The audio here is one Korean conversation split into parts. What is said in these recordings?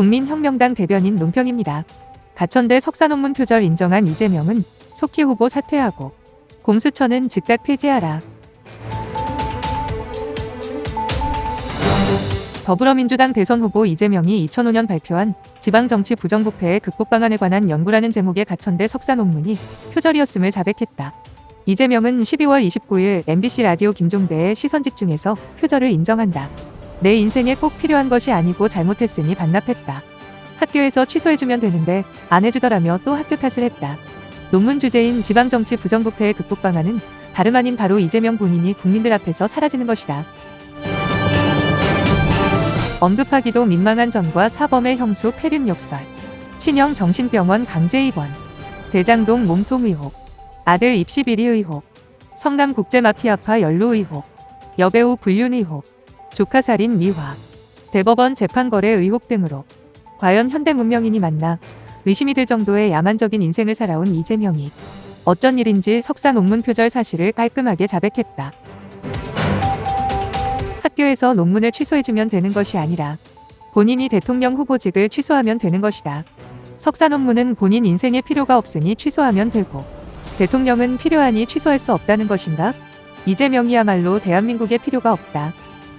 국민혁명당 대변인 논평입니다. 가천대 석사 논문 표절 인정한 이재명은 속히 후보 사퇴하고 공수처는 즉각 폐지하라. 더불어민주당 대선 후보 이재명이 2005년 발표한 지방정치 부정부패의 극복 방안에 관한 연구라는 제목의 가천대 석사 논문이 표절이었음을 자백했다. 이재명은 12월 29일 MBC 라디오 김종배의 시선 집중에서 표절을 인정한다. 내 인생에 꼭 필요한 것이 아니고 잘못했으니 반납했다. 학교에서 취소해주면 되는데 안 해주더라며 또 학교 탓을 했다. 논문 주제인 지방정치 부정부패의 극복 방안은 다름 아닌 바로 이재명 본인이 국민들 앞에서 사라지는 것이다. 언급하기도 민망한 전과 사범의 형수 폐륜 욕설, 친형 정신병원 강제 입원, 대장동 몸통 의혹, 아들 입시 비리 의혹, 성남 국제마피아파 연루 의혹, 여배우 불륜 의혹, 조카 살인 미화, 대법원 재판 거래 의혹 등으로 과연 현대 문명인이 만나 의심이 들 정도의 야만적인 인생을 살아온 이재명이 어쩐 일인지 석사 논문 표절 사실을 깔끔하게 자백했다. 학교에서 논문을 취소해주면 되는 것이 아니라 본인이 대통령 후보직을 취소하면 되는 것이다. 석사 논문은 본인 인생에 필요가 없으니 취소하면 되고 대통령은 필요하니 취소할 수 없다는 것인가? 이재명이야말로 대한민국에 필요가 없다.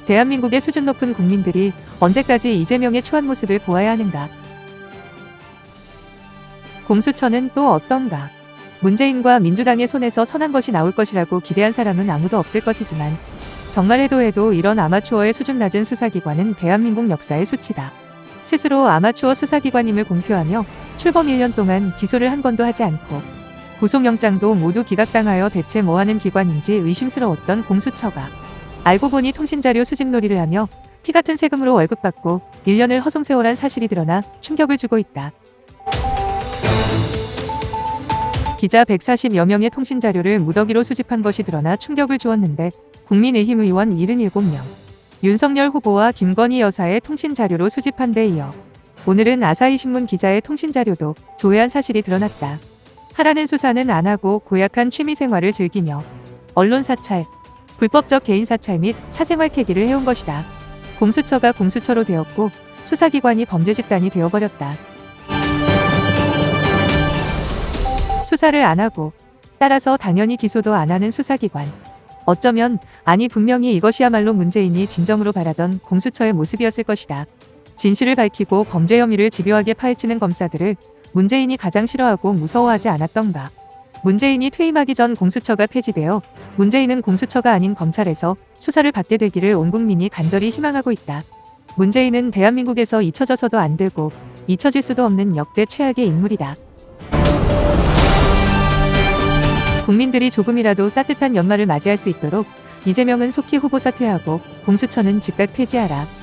대한민국의 수준 높은 국민들이 언제까지 이재명의 추한 모습을 보아야 하는가? 공수처는 또 어떤가? 문재인과 민주당의 손에서 선한 것이 나올 것이라고 기대한 사람은 아무도 없을 것이지만 정말 해도 해도 이런 아마추어의 수준 낮은 수사기관은 대한민국 역사의 수치다. 스스로 아마추어 수사기관임을 공표하며 출범 1년 동안 기소를 한 번도 하지 않고 구속영장도 모두 기각당하여 대체 뭐하는 기관인지 의심스러웠던 공수처가 알고 보니 통신자료 수집놀이를 하며 피 같은 세금으로 월급 받고 1년을 허송세월한 사실이 드러나 충격을 주고 있다. 기자 140여 명의 통신자료를 무더기로 수집한 것이 드러나 충격을 주었는데 국민의힘 의원 77명, 윤석열 후보와 김건희 여사의 통신자료로 수집한 데 이어 오늘은 아사히신문 기자의 통신자료도 조회한 사실이 드러났다. 하라는 수사는 안 하고 고약한 취미생활을 즐기며 언론 사찰, 불법적 개인 사찰 및 사생활 캐기를 해온 것이다. 공수처가 공수처로 되었고 수사기관이 범죄 집단이 되어버렸다. 수사를 안 하고 따라서 당연히 기소도 안 하는 수사기관. 어쩌면 아니 분명히 이것이야말로 문재인이 진정으로 바라던 공수처의 모습이었을 것이다. 진실을 밝히고 범죄 혐의를 집요하게 파헤치는 검사들을 문재인이 가장 싫어하고 무서워하지 않았던가. 문재인이 퇴임하기 전 공수처가 폐지되어 문재인은 공수처가 아닌 검찰에서 수사를 받게 되기를 온 국민이 간절히 희망하고 있다. 문재인은 대한민국에서 잊혀져서도 안 되고 잊혀질 수도 없는 역대 최악의 인물이다. 국민들이 조금이라도 따뜻한 연말을 맞이할 수 있도록 이재명은 속히 후보 사퇴하고 공수처는 즉각 폐지하라.